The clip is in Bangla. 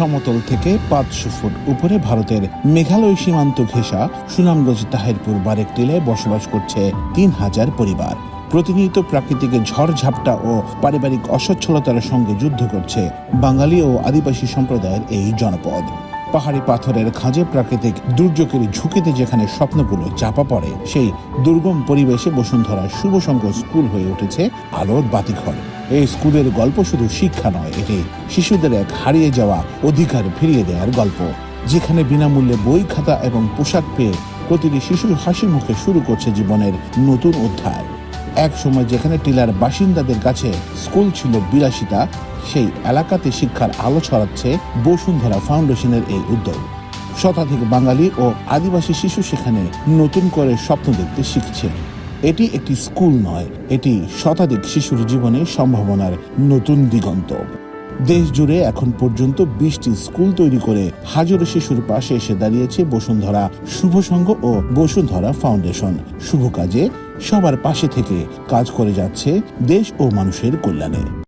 সমতল থেকে পাঁচশো ফুট উপরে ভারতের মেঘালয় সীমান্ত ঘেঁষা সুনামগঞ্জ তাহিরপুর বারেকটিলায় বসবাস করছে তিন হাজার পরিবার। প্রতিনিয়ত প্রাকৃতিক ঝড়ঝাপটা ও পারিবারিক অসচ্ছলতার সঙ্গে যুদ্ধ করছে বাঙালি ও আদিবাসী সম্প্রদায়ের এই জনপদ। পাহাড়ি পাথরের খাঁজে প্রাকৃতিক দুর্যোগের ঝুঁকিতে যেখানে স্বপ্নগুলো চাপা পড়ে, সেই দুর্গম পরিবেশে বসুন্ধরা শুভ সংঘ স্কুল হয়ে উঠেছে আলোর বাতিঘর। এই স্কুলের গল্প শুধু শিক্ষা নয় এটি শিশুদের এক হারিয়ে যাওয়া অধিকার ফিরিয়ে দেওয়ার গল্প, যেখানে বিনামূল্যে বই, খাতা এবং পোশাক পেয়ে প্রতিটি শিশু হাসি মুখে শুরু করছে জীবনের নতুন অধ্যায়। এক সময় যেখানে টিলার বাসিন্দাদের কাছে স্কুল ছিল বিলাসিতা, সেই এলাকাতে শিক্ষার আলো ছড়াচ্ছে বসুন্ধরা ফাউন্ডেশনের এই উদ্যোগ। শতাধিক বাঙালি ও আদিবাসী শিশু সেখানে নতুন করে স্বপ্ন দেখতে শিখছে। এটি একটি স্কুল নয়, এটি শতাধিক শিশুর জীবনে সম্ভাবনার নতুন দিগন্ত। দেশ জুড়ে এখন পর্যন্ত বিশটি স্কুল তৈরি করে হাজারো শিশুর পাশে এসে দাঁড়িয়েছে বসুন্ধরা শুভ সংঘ ও বসুন্ধরা ফাউন্ডেশন। শুভ কাজে সবার পাশে থেকে কাজ করে যাচ্ছে দেশ ও মানুষের কল্যাণে।